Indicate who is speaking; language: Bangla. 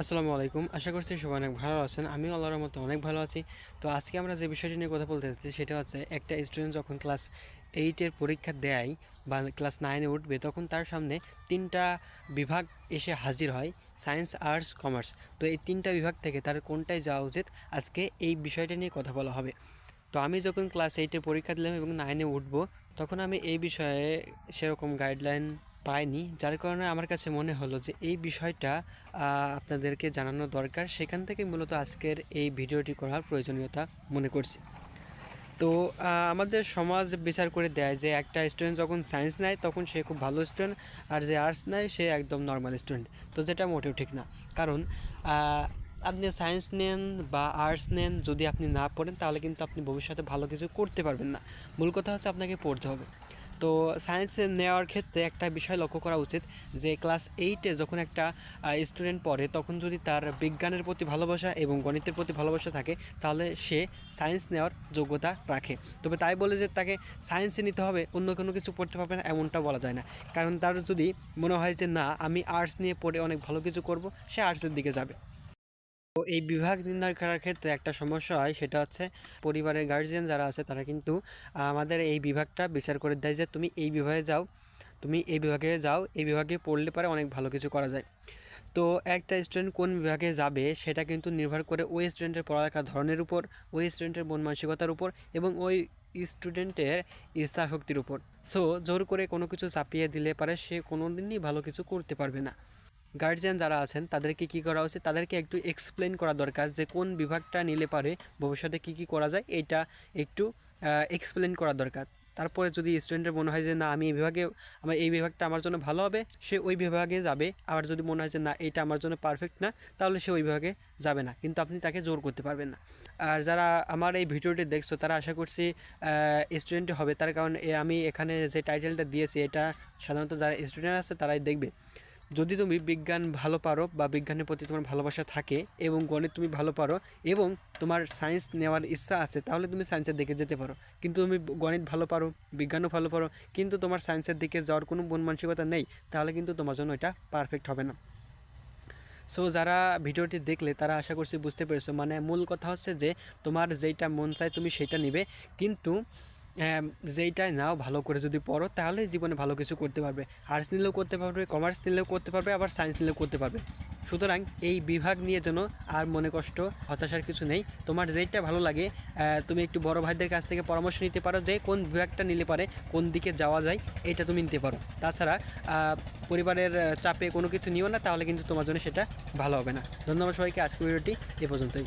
Speaker 1: আসসালামু আলাইকুম। আশা করছি সবাই অনেক ভালো আছেন। আমিও আল্লাহর মতো অনেক ভালো আছি। তো আজকে আমরা যে বিষয়টি নিয়ে কথা বলতে চাচ্ছি সেটা হচ্ছে, একটা স্টুডেন্ট যখন ক্লাস এইটের পরীক্ষা দেয় বা ক্লাস নাইনে উঠবে, তখন তার সামনে তিনটা বিভাগ এসে হাজির হয় সায়েন্স আর্টস কমার্স তো এই তিনটা বিভাগ থেকে তার কোনটায় যাওয়া উচিত? আজকে এই বিষয়টা নিয়ে কথা বলা হবে। তো আমি যখন ক্লাস এইটে পরীক্ষা দিলাম এবং নাইনে উঠবো, তখন আমি এই বিষয়ে সেরকম গাইডলাইন পাইনি। যার কারণে আমার কাছে মনে হলো যে এই বিষয়টা আপনাদেরকে জানানো দরকার। সেখান থেকে মূলত আজকের এই ভিডিওটি করার প্রয়োজনীয়তা মনে করছি। তো আমাদের সমাজ বিচার করে দেয় যে একটা স্টুডেন্ট যখন সায়েন্স নেয়, তখন সে খুব ভালো স্টুডেন্ট আর যে আর্টস নেয়, সে একদম নর্মাল স্টুডেন্ট তো যেটা মোটেও ঠিক না। কারণ আপনি সায়েন্স নেন বা আর্টস নেন, যদি আপনি না পড়েন, তাহলে কিন্তু আপনি ভবিষ্যতে ভালো কিছু করতে পারবেন না। মূল কথা হচ্ছে আপনাকে পড়তে হবে। তো সায়েন্সে নেওয়ার ক্ষেত্রে একটা বিষয় লক্ষ্য করা উচিত যে ক্লাস এইটে যখন একটা স্টুডেন্ট পড়ে, তখন যদি তার বিজ্ঞানের প্রতি ভালোবাসা এবং গণিতের প্রতি ভালোবাসা থাকে, তাহলে সে সায়েন্স নেওয়ার যোগ্যতা রাখে। তবে তাই বলে যে তাকে সায়েন্সে নিতে হবে, অন্য কোনো কিছু পড়তে পারবে না, এমনটা বলা যায় না। কারণ তার যদি মনে হয় যে, না, আমি আর্টস নিয়ে পড়ে অনেক ভালো কিছু করব সে আর্টসের দিকে যাবে। তো এই বিভাগ নির্ণয় করার ক্ষেত্রে একটা সমস্যা হয়, সেটা হচ্ছে পরিবারের গার্জিয়ান যারা আছে, তারা কিন্তু আমাদের এই বিভাগটা বিচার করে দেয় যে তুমি এই বিভাগে যাও, তুমি এই বিভাগে যাও, এই বিভাগে পড়লে পরে অনেক ভালো কিছু করা যায়। তো একটা স্টুডেন্ট কোন বিভাগে যাবে, সেটা কিন্তু নির্ভর করে ওই স্টুডেন্টের পড়ালেখার ধরনের উপর, ওই স্টুডেন্টের মন মানসিকতার উপর এবং ওই স্টুডেন্টের ইচ্ছা শক্তির উপর। সো জোর করে কোনো কিছু চাপিয়ে দিলে পারে সে কোনো দিনই ভালো কিছু করতে পারবে না। গার্জিয়ান যারা আছেন, তাদেরকে কি করা উচিত? তাদেরকে একটু এক্সপ্লেন করা দরকার যে কোন বিভাগটা নিলে পারে, ভবিষ্যতে কি কি করা যায়, এটা একটু এক্সপ্লেন করা দরকার। তারপরে যদি স্টুডেন্টের মনে হয় যে, না, আমি এই বিভাগে, আমার এই বিভাগটা আমার জন্য ভালো হবে সে ওই বিভাগে যাবে। আবার যদি মনে হয় যে, না, এটা আমার জন্য পারফেক্ট না তাহলে সে ওই বিভাগে যাবে না। কিন্তু আপনি তাকে জোর করতে পারবেন না। আর যারা আমার এই ভিডিওটি দেখছ, তারা আশা করছি স্টুডেন্ট হবে। তার কারণ আমি এখানে যে টাইটেলটা দিয়েছি, এটা সাধারণত যারা স্টুডেন্ট আছে, তারাই দেখবে। যদি তুমি বিজ্ঞান ভালো পারো বা বিজ্ঞানের প্রতি তোমার ভালোবাসা থাকে এবং গণিত তুমি ভালো পারো এবং তোমার সায়েন্স নেওয়ার ইচ্ছা আছে, তাহলে তুমি সায়েন্সের দিকে যেতে পারো। কিন্তু তুমি গণিত ভালো পারো, বিজ্ঞানও ভালো পারো, কিন্তু তোমার সায়েন্সের দিকে যাওয়ার কোনো মন মানসিকতা নেই, তাহলে কিন্তু তোমার জন্য এটা পারফেক্ট হবে না। সো যারা ভিডিওটি দেখলে তারা আশা করছি বুঝতে পেরেছ। মানে মূল কথা হচ্ছে যে, তোমার যেইটা মন চায় তুমি সেইটা নিবে। কিন্তু যেইটাই নাও ভালো করে যদি পড়ো, তাহলে জীবনে ভালো কিছু করতে পারবে। আর্টস নিলেও করতে পারবে কমার্স নিলেও করতে পারবে, আবার সায়েন্স নিলেও করতে পারবে। সুতরাং এই বিভাগ নিয়ে যেন আর মনে কষ্ট, হতাশার কিছু নেই। তোমার যেইটা ভালো লাগে তুমি একটু বড় ভাইদের কাছ থেকে পরামর্শ নিতে পারো যে কোন বিভাগটা নিলে পারে, কোন দিকে যাওয়া যায়, এটা তুমি নিতে পারো। তাছাড়া পরিবারের চাপে কোনো কিছু নিও না, তাহলে কিন্তু তোমার জন্য সেটা ভালো হবে না। ধন্যবাদ সবাইকে, আজকের ভিডিওটি এ পর্যন্তই।